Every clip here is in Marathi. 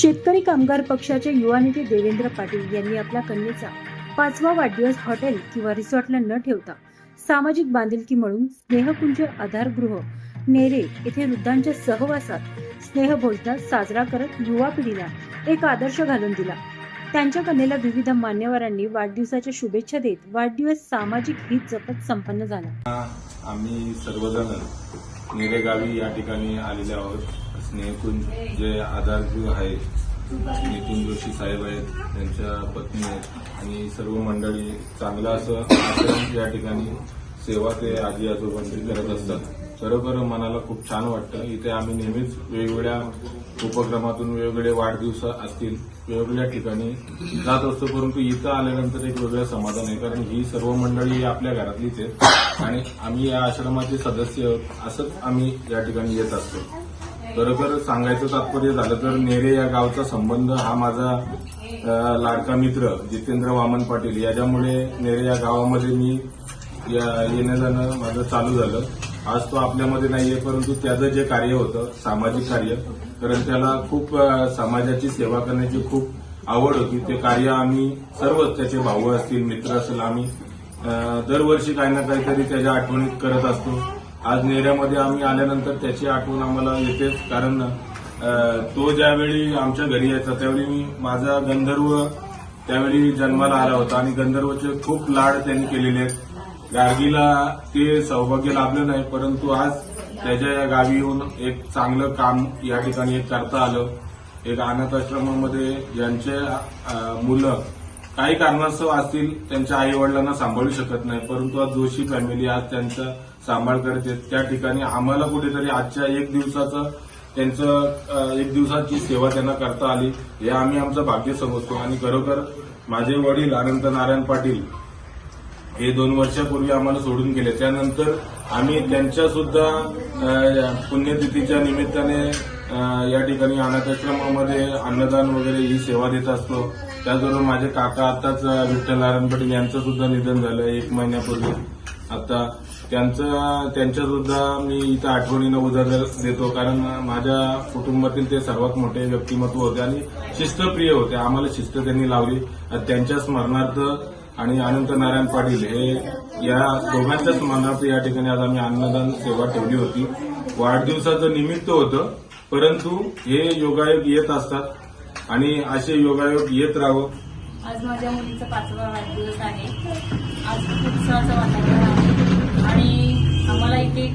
शेतकरी कामगार पक्षाचे युवा नेते देवेंद्र पाटील यांनी आपल्या कन्येचा पाचवा वाढदिवस हॉटेल किंवा रिसॉर्टला न ठेवता सामाजिक बांधिलकी म्हणून स्नेहकुंज आधारगृह नेरे येथे वृद्धांच्या सहवासात स्नेहभोजनात साजरा करत युवा पिढीला एक आदर्श घालून दिला. त्यांच्या कन्येला विविध मान्यवरांनी वाढदिवसाच्या शुभेच्छा देत वाढदिवस सामाजिक हित जपत संपन्न झाला. आम्ही सर्वजण निरेगावी या ठिकाणी आलेले आहोत. स्नेहकुंज जे आधारगृह आहे नितीन जोशी साहेब आहेत त्यांच्या पत्नी आहेत आणि सर्व मंडळी चांगलं असं या ठिकाणी सेवा ते आजी आजोबांची करत असतात. खरोखर मनाला खूप छान वाटतं. इथे आम्ही नेहमीच वेगवेगळ्या उपक्रमातून वेगवेगळे वाढदिवस असतील वेगवेगळ्या ठिकाणी जात असतो परंतु इथं आल्यानंतर एक वेगळं समाधान आहे. कारण ही सर्व मंडळी आपल्या घरातलीच आहेत आणि आम्ही या आश्रमाचे सदस्य आहोत असंच आम्ही या ठिकाणी येत असतो. खरोखर सांगायचं तात्पर्य झालं तर नेरे या गावचा संबंध हा माझा लाडका मित्र जितेंद्र वामन पाटील. याच्यामुळे नेरे या गावामध्ये मी येणं जाणं माझं चालू झालं. आज तो आपल्यामध्ये नाहीये परंतु त्याचं जे कार्य होतं सामाजिक कार्य कारण त्याला खूप समाजाची सेवा करण्याची खूप आवड होती. ते कार्य आम्ही सर्वच त्याचे भाऊ असतील मित्र असेल आम्ही दरवर्षी काही ना काहीतरी त्याच्या आठवणीत करत असतो. आज नेऱ्यामध्ये आम्ही आल्यानंतर त्याची आठवण आम्हाला येतेच कारण तो ज्यावेळी आमच्या घरी यायचा त्यावेळी मी माझा गंधर्व त्यावेळी जन्माला आला होता. आणि गंधर्वचे खूप लाड त्यांनी केलेले आहेत. गार्गीला ते सौभाग्य लाभलं नाही परंतु आज त्याच्या या गावी येऊन एक चांगलं काम या ठिकाणी एक करता आलं. एक अनाथ आश्रमामध्ये ज्यांचे मुलं काही कारणास्तव असतील त्यांच्या आई वडिलांना सांभाळू शकत नाही परंतु आज जोशी फॅमिली आज त्यांचा सांभाळ करते त्या ठिकाणी आम्हाला कुठेतरी आजच्या एक दिवसाचं त्यांचं एक दिवसाची सेवा त्यांना करता आली. हे आम्ही आमचं भाग्य समजतो. आणि खरोखर माझे वडील अनंत नारायण पाटील हे दोन वर्षापूर्वी आम्हाला सोडून गेले. त्यानंतर आम्ही त्यांच्या सुद्धा पुण्यतिथीच्या निमित्ताने या ठिकाणी अनाथाश्रमामध्ये अन्नदान वगैरे ही सेवा देत असतो. त्याचबरोबर माझे काका आताच विठ्ठल नारायण पाटील यांचं सुद्धा निधन झालं एक महिन्यापूर्वी. आता त्यांचं त्यांच्या सुद्धा मी इथं आठवणीनं उजागर देतो. कारण माझ्या कुटुंबातील ते सर्वात मोठे व्यक्तिमत्व होते आणि शिस्तप्रिय होते. आम्हाला शिस्त त्यांनी लावली. त्यांच्या स्मरणार्थ आणि अनंत नारायण पाटील हे या दोघांच्याच मानार्थ या ठिकाणी आज आम्ही अन्नदान सेवा ठेवली होती. वाढदिवसाचं निमित्त होतं परंतु हे योगायोग येत असतात आणि असे योगायोग येत राहावं. आज माझ्या मुलीचा पाचवा वाढदिवस आहे. आज खूप उत्साहाचं वातावरण आहे. आणि आम्हाला इथे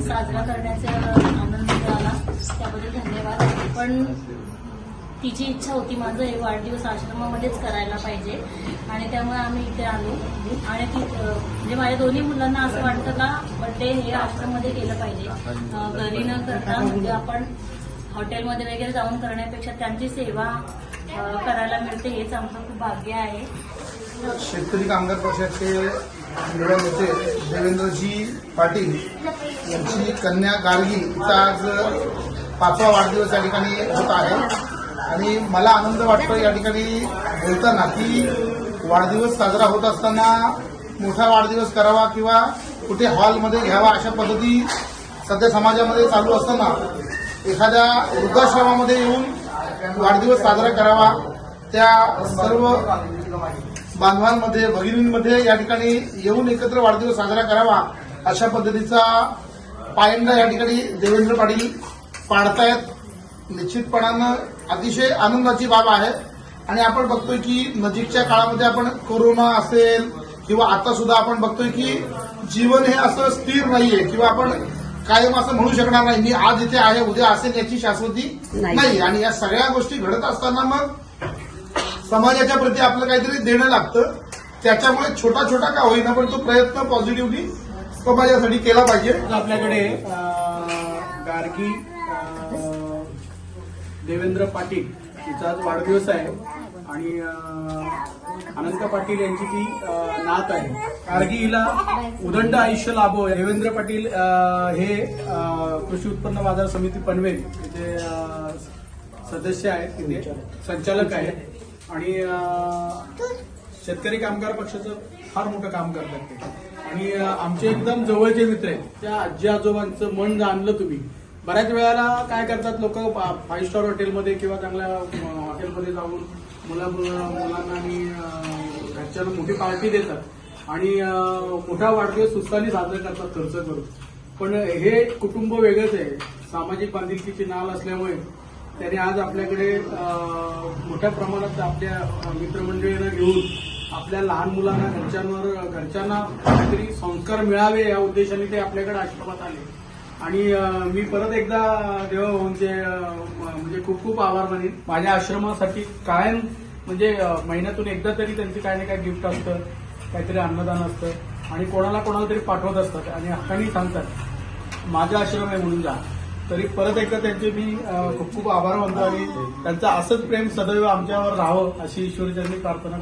साजरा करण्याचा आनंद मिळाला. त्याबद्दल धन्यवाद. पण तिची इच्छा होती माझं हे वाढदिवस आश्रमामध्येच करायला पाहिजे. आणि त्यामुळे आम्ही इथे आलो. आणि ती म्हणजे माझ्या दोन्ही मुलांना असं वाटतं का बड्डे हे आश्रममध्ये केलं पाहिजे. घरी न करता म्हणजे आपण हॉटेलमध्ये वगैरे जाऊन करण्यापेक्षा त्यांची सेवा करायला मिळते हेच आमचं खूप भाग्य आहे. शेतकरी कामगार पक्षाचे नेते देवेंद्रजी पाटील यांची कन्या गार्गी आज पाचवा वाढदिवस या ठिकाणी होत आहे. आणि मला आनंद वाटतो या ठिकाणी बोलताना की वाढदिवस साजरा होत असताना मोठा वाढदिवस करावा किंवा कुठे हॉलमध्ये घ्यावा अशा पद्धती सध्या समाजामध्ये चालू असताना एखाद्या वृद्धाश्रमामध्ये येऊन वाढदिवस साजरा करावा त्या सर्व बांधवांमध्ये भगिनींमध्ये या ठिकाणी येऊन एकत्र वाढदिवस साजरा करावा अशा पद्धतीचा पायंडा या ठिकाणी देवेंद्र पाटील पाडतायत. निश्चितपणानं अतिशय आनंदाची बाब आहे. आणि आपण बघतोय की नजीकच्या काळामध्ये आपण कोरोना असेल किंवा आता सुद्धा आपण बघतोय की जीवन हे असं स्थिर नाहीये किंवा आपण कायम असं म्हणू शकणार नाही मी आज इथे आहे उद्या असेल याची शाश्वती नाही. आणि या सगळ्या गोष्टी घडत असताना मग समाजाच्या प्रती आपलं काहीतरी देणं लागतं. त्याच्यामुळे छोटा छोटा का होईना पण तो प्रयत्न पॉझिटिव्हली समाजासाठी केला पाहिजे. आपल्याकडे गार्गी देवेंद्र पाटील तिचा आज वाढदिवस आहे आणि अनंत पाटील यांची ती नात आहे. कारगी हिला उदंड आयुष्य लाभो देवेंद्र पाटील हे कृषी उत्पन्न बाजार समिती पनवेल इथे सदस्य आहेत तिथे संचालक आहेत. आणि शेतकरी कामगार पक्षाचं फार मोठं काम करतात ते. आणि आमचे एकदम जवळचे मित्र आहेत. त्या आजी आजोबांचं मन जाणलं तुम्ही. बऱ्याच वेळेला काय करतात लोक फाईव्ह स्टार हॉटेलमध्ये किंवा चांगल्या हॉटेलमध्ये जाऊन मुला मुलांना आणि घरच्यांना मोठी पार्टी देतात आणि मोठा वाढदिवस सुस्तानी साजरा करतात खर्च करून. पण हे कुटुंब वेगळंच आहे. सामाजिक बांधिलकीची नाव असल्यामुळे त्याने आज आपल्याकडे मोठ्या प्रमाणात आपल्या मित्रमंडळींना घेऊन आपल्या लहान मुलांना घरच्यांवर घरच्यांना काहीतरी संस्कार मिळावे या उद्देशाने ते आपल्याकडे आश्रमात आले. आणि मी परत एकदा देवाभाऊंचे म्हणजे खूप खूप आभार मानेन. माझ्या आश्रमासाठी कायम म्हणजे महिन्यातून एकदा तरी त्यांचे काही ना काही गिफ्ट असतं काहीतरी अन्नदान असतं आणि कोणाला कोणाला तरी पाठवत असतात आणि हक्कानी सांगतात. माझा आश्रम आहे म्हणून जा. तरी परत एकदा त्यांचे मी खूप खूप आभार मानतो आणि त्यांचं असंच प्रेम सदैव आमच्यावर राहावं अशी ईश्वरचरणी प्रार्थना